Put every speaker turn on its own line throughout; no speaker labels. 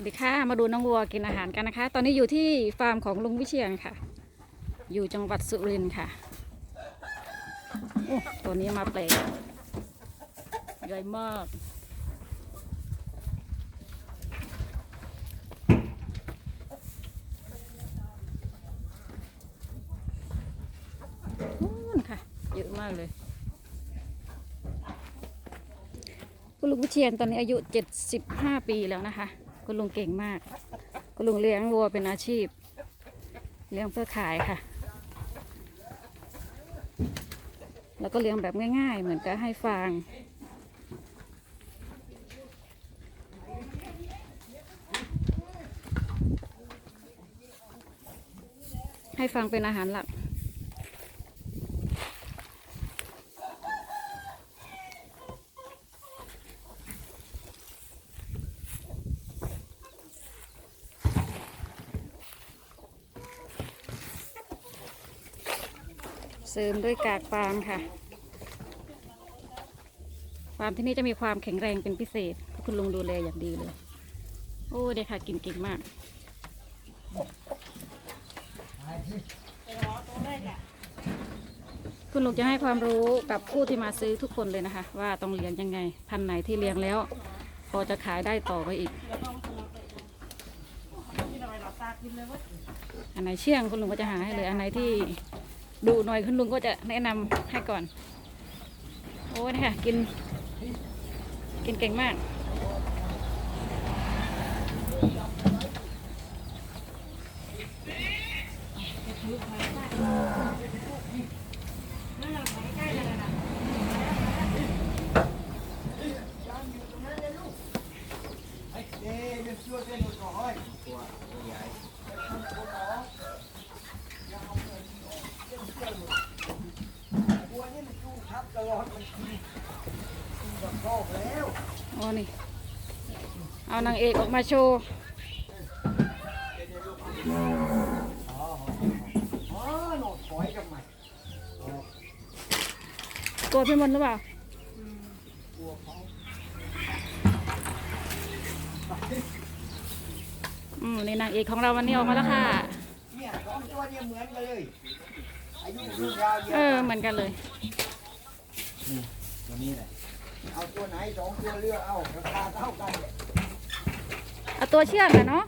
วัสดีค่ะ มาดูน้องวัวกินอาหารกันนะคะ ตอนนี้อยู่ที่ฟาร์มของลุงวิเชียงค่ะ อยู่จังหวัดสุรินทร์ค่ะโอ้ตัวนี้มาแปลกใหญ่มากนู่นค่ะเยอะมากเลยคุณลุงวิเชียนตอนนี้อายุ 75 ปีแล้วนะคะ คุณลุงเก่งมาก คุณลุงเลี้ยงวัวเป็นอาชีพ เลี้ยงเพื่อขายค่ะ แล้วก็เลี้ยงแบบง่าย ๆ เหมือนกับให้ฟางให้ฟางเป็นอาหารหลัก ริมด้วยกากฟางค่ะฟาร์มที่นี่จะมีความแข็งแรงเป็นพิเศษ คุณลุงดูแลอย่างดีเลย โอ้เด็กค่ะกินเก่งมากคุณลุงจะให้ความรู้กับผู้ที่มาซื้อทุกคนเลยนะคะ ว่าต้องเลี้ยงยังไง พันไหนที่เลี้ยงแล้ว พอจะขายได้ต่อไปอีก อันไหนเชื่องคุณลุงก็จะหาให้เลย อันไหนที่ ดูหน่อยคุณลุงก็จะแนะนำให้ก่อน โอ้นี่ค่ะกิน กินเก่งมาก โอ้นี่ เอานางเอกออกมาโชว์
อ๋อหนอดถอยกับใหม่
โกรธพี่มนต์หรือเปล่า อืมนี่นางเอกของเราวันนี้ออกมาแล้วค่ะ
เนี่ยสองตัวเนี่ยเหมือนกันเลยอายุรุ่นราวเดีย
เอ
ว
อเหมือนกันเลย
ตัวนี้แหละ เอาตัวไหนสองตัวเลือกเอาราคาเท่ากันเนี่ย
เอาตัวเชื่องนะเนาะ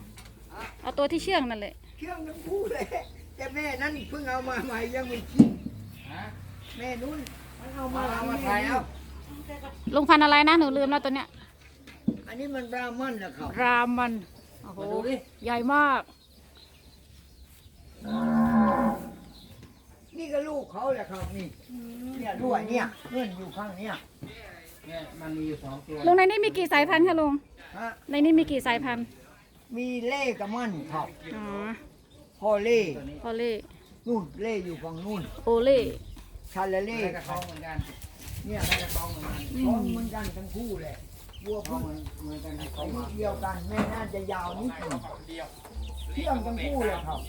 เอาตัวที่เชื่องนั่นแหละ
เครื่องทั้งคู่เลยแต่แม่นั่นเพิ่งเอามาใหม่ยังไม่คิดแม่นุ่นมันเอามาเอามาใครเอา
ลุงพันธุ์อะไรนะหนูลืมแล้วตัวเนี้ย
อันนี้มันบราหมันนะครับ
รามันโอ้โหใหญ่มาก
นี่ก็ลูกเขาแหละครับนี่เนี่ยด้วยเนี่ยเงื่อนอยู่ข้างเนี่ย
เนี่ย มันมีอยู่สองตัว
ลุงในนี้มีกี่สายพันธุ์คะลุง
ฮะ
ในนี้มีกี่สายพันธุ์
มีเล่กับมันครับ
อ๋อ
พ่อเล่
พอเล่
นู่นเล่อยู่ฝั่งนู่น
โอเล่
ชาลเล่
นี่ก็ท้องเหมือนกัน
เนี่ย
นี่ก็ท้องเหมือนกัน
ท้องเหมือนกันทั้งคู่เลยวัว
ท้อ
พึ่
ง
ง
เหมือนเหมือนกันที่
อา
เขา
ยุ
มา
เดียวกันแม่น่าจะยาวนิดหนึงเที่ยงทั้งคู่เลยครับ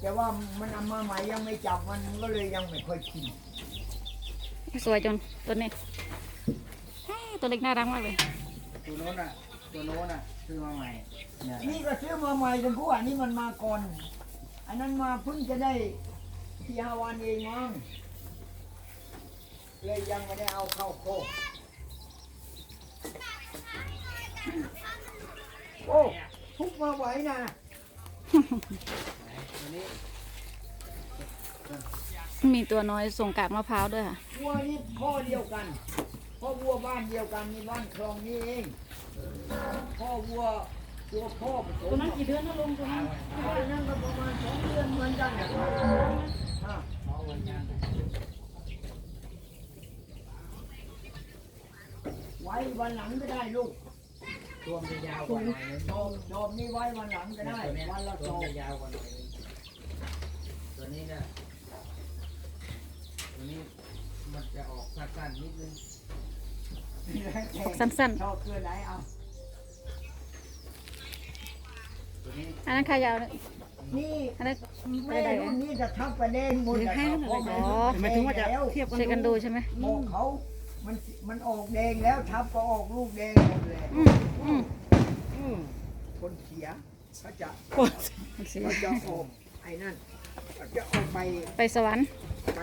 แต่ว่ามันเอามาใหม่ยังไม่จับมันก็เลยยังไม่ค่อยกิน
สวยจนตัวนี้เฮ้ย ตัวเล็กน่ารักมากเลย
ตัวโน้นอะ ตัวโน้นอะซื้อมาใหม่เนี่ย
นี่ก็ซื้อมาใหม่ทั้งคู่อันนี้มันมาก่อน อันนั้นมาเพิ่งจะได้ที่ฮาวานเองมั้งเลยยังไม่ได้เอาเข้าโคกโอ้ทุกมาไหวนะ
ตัวนี้
มีตัวน้อยส่งกากมะพร้าวด้วยค่ะ
วัวนี่พ่อเดียวกัน พ่อวัวบ้านเดียวกันนี่บ้านคลองนี่เอง พ่อวัวตัวพ่อผสม
ตัวนั้นกี่เดือนนะลุงตัวนั้น
ตัวนั้นก็ประมาณสองเดือนเหมือนกันเนี่ยอะ
ท้องเหมือนกัน
ไว้วันหลังก็ได้ลูก
ตัวมันจะยาวกว่าหน่อยนึง
โดมโดมนี่ไว้วันหลังก็ได้
ตัวเนี้ย
วันละ
ตั
ส
ว
อง
มันจะยาวกว่าหน่อยนึงตัวนี้เนี่ยตัวนี้มันจะออกสั้นๆนิดนึง
สั้น
ชอบเกลือไหนเอา
ตัวนี้
ๆอันนั้นขายาวเลย
นี่
อันนั้น
แม่รุ่นนี้จะทับประเด็นหมดเลยครับเพราะแม่
อ๋อ
หมายถึงว่าจะ
เทียบกันกันดูใช่ไหม
บอกเขา มันมันออกแดงแล้วทับก็ออกลูกแดงหมดเลย
อืมอืม
อืมเขาจะ
มันสิ
เขาจะออกไอ้นั่นเขาจะออกไป
ไปสวรรค์
ไป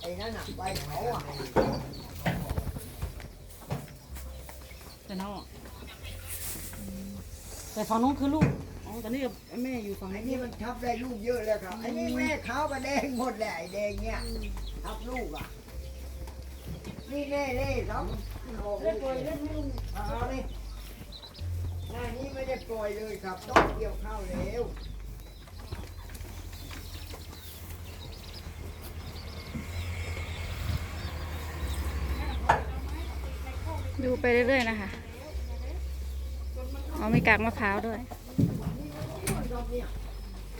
ไอ้นั่นอะไปเขาอะ
แต่นอกแต่ฝั่งนู้นคือลูกอ๋อแต่นี่แม่อยู่ฝั่ง
ไอ้
นี้
นี่มันทับได้ลูกเยอะแล้วครับไอ้นี่แม่ขาวกับแดงหมดแหละไอ้แดงเนี่ยทับลูกอะ นี่แน่เล่สองเล่นปล่อยเล่นไม่ลูกเอานี่หน้านี้ไม่ได้ปล่อยเลยครับต้องเกี่ยวข้าวแล้ว
ดูไปเรื่อยๆนะคะ อ๋อมีกากมะพร้าวด้วย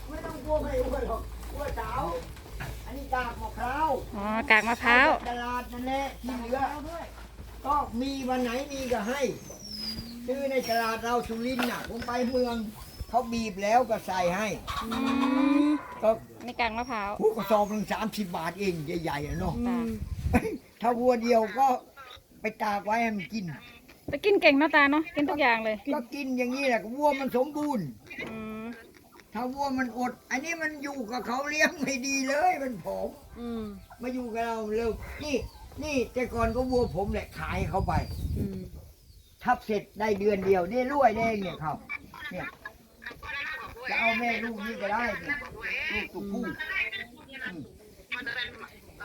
ไม่ต้องกลัวไม่อ้วนหรอกกลัวสาวอันนี้กากมะพร้าว
อ๋อกากมะพร้าว
ตลาดนั่นแหละที่เหลือก็มีวันไหนมีก็ให้ซื้อในตลาดเราสุรินทร์น่ะผมไปเมืองเขาบีบแล้วก็ใส่ให้ก็ใน
กากมะพร้าว
ผู้กระสอบหนึ่งสามสิบบาทเองใหญ่ๆอะเนาะถ้าวัวเดียวก็ไปตากไว้ให้มันกิน
แต่กินเก่งเนาะตาเนาะกินทุกอย่างเลย
ก็กินอย่างนี้แหละวัวมันสมบูรณ์
อืม
ถ้าวัวมันอด อันนี้มันอยู่กับเขาเลี้ยงไม่ดีเลยมันผอม
อืม
มาอยู่กับเราเร็วนี่นี่แต่ก่อนก็วัวผมแหละขายเขาไป
อืม
ทับเสร็จได้เดือนเดียวนี่รวยแดงเนี่ยครับเนี่ยจะเอาแม่ลูกนี่ก็ได้เนี่ยลูกตัวผู้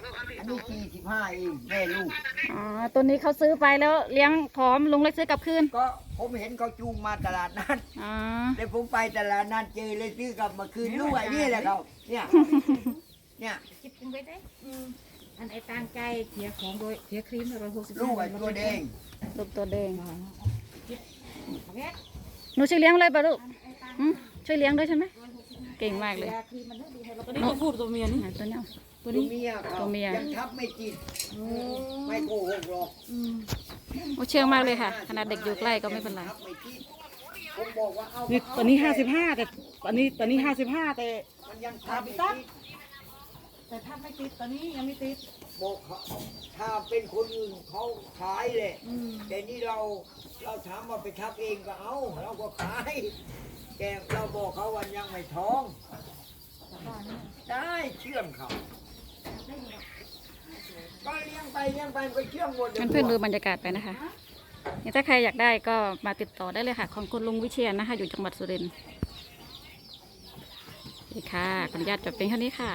อืมอันนี้สี่สิบห้าเองแม่ลูก
อ๋อตัวนี้เขาซื้อไปแล้วเลี้ยงผอมลุงเล็กซื้อกลับคืน
ก็ผมเห็นเขาจูงมาตลาดนัด
อ๋อ
เลยผมไปตลาดนัดเจอเลยซื้อกลับมาคืนลูกไอ้นี่แหละครับเนี่ย เนี่ย
คิดเป็นไปได้อืมอันไอ้ต่างใจเสียของโดยเสียครีมร้อยหกสิบ
ลูกไอ้ตัวแดง
ลูกตัวแดง
โอเค
หนูช่วยเลี้ยงเลยป่ะลูกหืมช่วยเลี้ยงด้วยใช่ไหมเก่งมากเลย
ยาครีมมันไม่ดีให้เรา
ตัวนี้ตัวผู้ตัวเมียนี่
ไหนตัวเนี้ย
ตัวเมียครับ
ตัวเมีย
ยังทับไม่ติดไม่โกหกหรอก
โอ้เชื่องมากเลยค่ะ ขนาดเด็กอยู่ใกล้ก็ไม่เป็นไร
ทับไม่ติดผมบอกว่าเอา
นี่ตัวนี้ห้าสิบห้าแต่ตัวนี้ตัวนี้ห้าสิบห้าแต่
มันยังทับไม่ติด
แต่ถ้าไม่ติดตัวนี้ยังไม่ติด
บอกเขาถ้าเป็นคนอื่นเขาขายเลยแต่นี่เราเราถามว่าไปทับเองก็เอาเราก็ขายแต่เราบอกเขาวันยังไม่ท้อง ได้เชื่อมเขาก็เลี้ ยงไปเลี้ยงไปมันก็เชื่อมหมด
งั้นเพื่อนดูบรรยากาศไปนะคะนี่ถ้าใครอยากได้ก็มาติดต่อได้เลยค่ะ ของคุณลุงวิเชียนนะคะ อยู่จังหวัดสุรินทร์นี่ค่ะขออนุญาตจบเป็นแค่นี้ค่ะ